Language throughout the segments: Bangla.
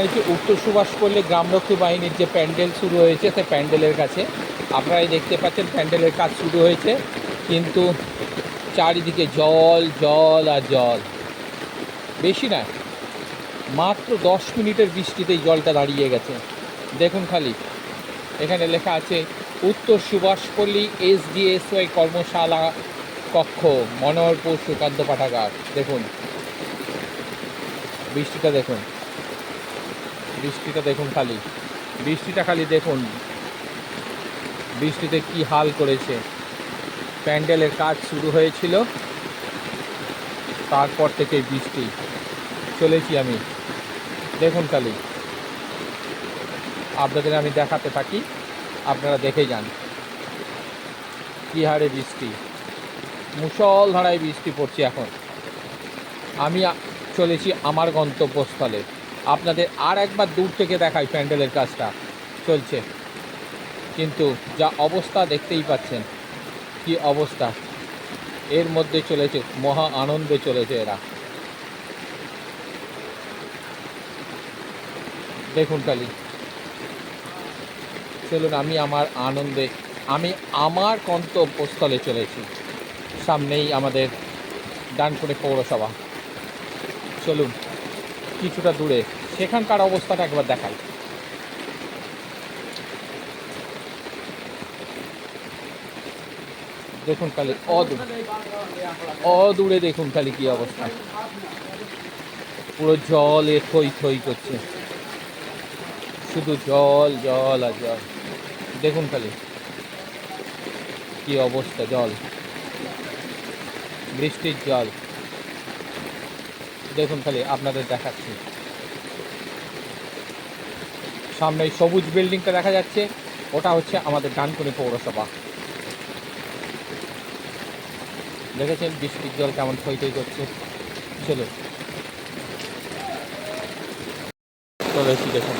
হচ্ছে উত্তর সুভাষপল্লী গ্রামরক্ষী বাহিনীর যে প্যান্ডেল শুরু হয়েছে সে প্যান্ডেলের কাছে আপনারাই দেখতে পাচ্ছেন প্যান্ডেলের কাজ শুরু হয়েছে, কিন্তু চারিদিকে জল জল আর জল। বেশি না, মাত্র দশ মিনিটের বৃষ্টিতেই জলটা দাঁড়িয়ে গেছে। দেখুন খালি, এখানে লেখা আছে, উত্তর সুভাষপল্লী এসডিএসওয়াই কর্মশালা কক্ষ, মনোহরপুর সুকান্ত পাঠাগার। দেখুন, বৃষ্টিটা দেখুন। বৃষ্টিটা দেখুন খালি। বৃষ্টিটা খালি দেখুন। বৃষ্টিতে কি হাল করেছে। প্যান্ডেলের কাজ শুরু হয়েছিল। তারপর থেকে বৃষ্টি। চলেছি আমি। দেখুন খালি। আপনাদের আমি দেখাতে থাকি। আপনারা দেখে যান। কী হারে বৃষ্টি। মুসলধারায় বৃষ্টি পড়ছে এখন। আমি চলেছি আমার গন্তব্যস্থলে। আপনাদের আর একবার দূর থেকে দেখাই প্যান্ডেলের কাজটা। চলছে। কিন্তু যা অবস্থা দেখতেই পাচ্ছেন, কি অবস্থা। এর মধ্যে চলেছে, মহা আনন্দে চলেছে এরা। দেখুন খালি। চলুন, আমি আমার আনন্দে, আমি আমার গন্তব্যস্থলে চলেছি। সামনেই আমাদের ডানকুনি পৌরসভা। চলুন, কিছুটা দূরে। সেখানকার অবস্থাটা একবার দেখাই। দেখুন খালি অদূর, অদূরে দেখুন খালি কি অবস্থা। পুরো জলে থই থই করছে। শুধু জল জল আর জল। দেখুন খালি কি অবস্থা জল। বৃষ্টির জল। দেখুন খালি আপনাদের দেখাচ্ছি। সামনে সবুজ বিল্ডিংটা দেখা যাচ্ছে। ওটা হচ্ছে আমাদের ডানকুনি পৌরসভা। দেখেছেন? বৃষ্টির জল কেমন থই থই করছে। চলো চলেছি দেখুন।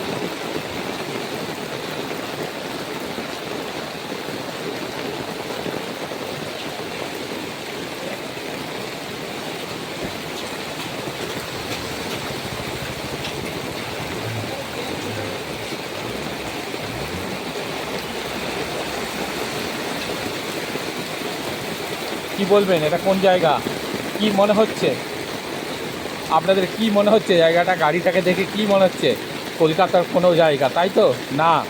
কি বলবেন? এটা কোন জায়গা? কি মনে হচ্ছে? আপনাদের কি মনে হচ্ছে? জায়গাটা, গাড়িটাকে দেখে কি মনে হচ্ছে? কলকাতার কোনো জায়গা, তাই তো? না।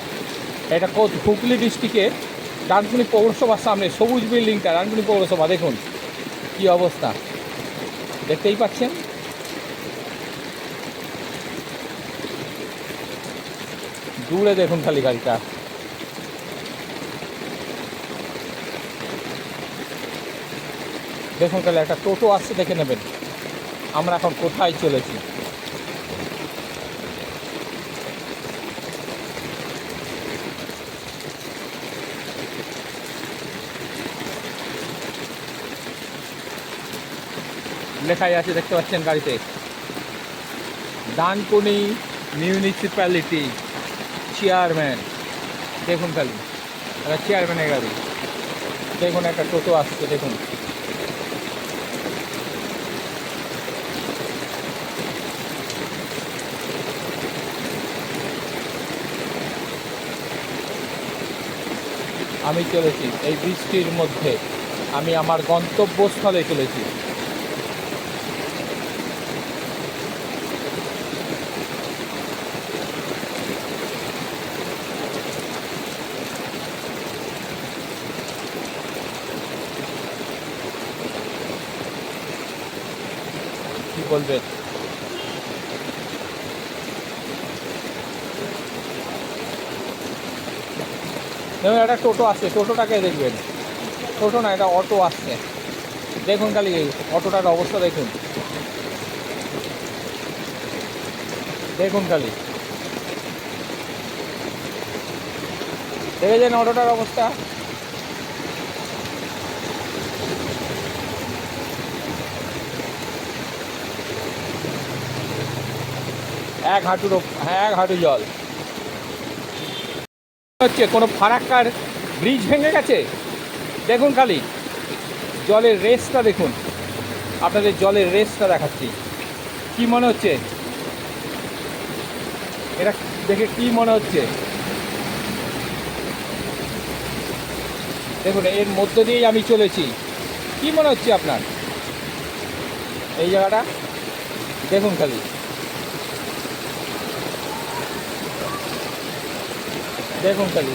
এটা হুগলি ডিস্ট্রিক্টে ডানকুনি পৌরসভার সামনে, সবুজ বিল্ডিংটা, ডানকুনি পৌরসভা, দেখুন কি অবস্থা। দেখতেই পাচ্ছেন? দূরে দেখুন খালি গাড়িটা। দেখুন তাহলে একটা টোটো আসছে, দেখে নেবেন। আমরা এখন কোথায় চলেছি? লেখাই আছে, দেখতে পাচ্ছেন গাড়িতে। Dankuni municipality chairman. দেখুন খালি চেয়ারম্যানের গাড়ি। দেখুন একটা টোটো আসছে, দেখুন। আমি চলেছি এই বৃষ্টির মধ্যে। আমি আমার গন্তব্যস্থলে চলেছি। কি বলবেন? দেখুন একটা টোটো আসছে, টোটোটাকে দেখবেন। টোটো না, এটা অটো আসছে। দেখুন খালি অটোটার অবস্থা দেখুন। দেখুন খালি। দেখেছেন অটোটার অবস্থা? এক হাঁটুর হ্যাঁ এক হাঁটু জল। হচ্ছে, কোনো ফারাক্কার ব্রিজ ভেঙে গেছে? দেখুন খালি, জলের রেসটা দেখুন। আপনাদের জলের রেসটা দেখাচ্ছি। কি মনে হচ্ছে? এটা দেখে কি মনে হচ্ছে? দেখুন, এর মধ্য দিয়েই আমি চলেছি। কি মনে হচ্ছে আপনার? এই জায়গাটা? দেখুন খালি। দেখুন খালি।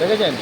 দেখেছেন?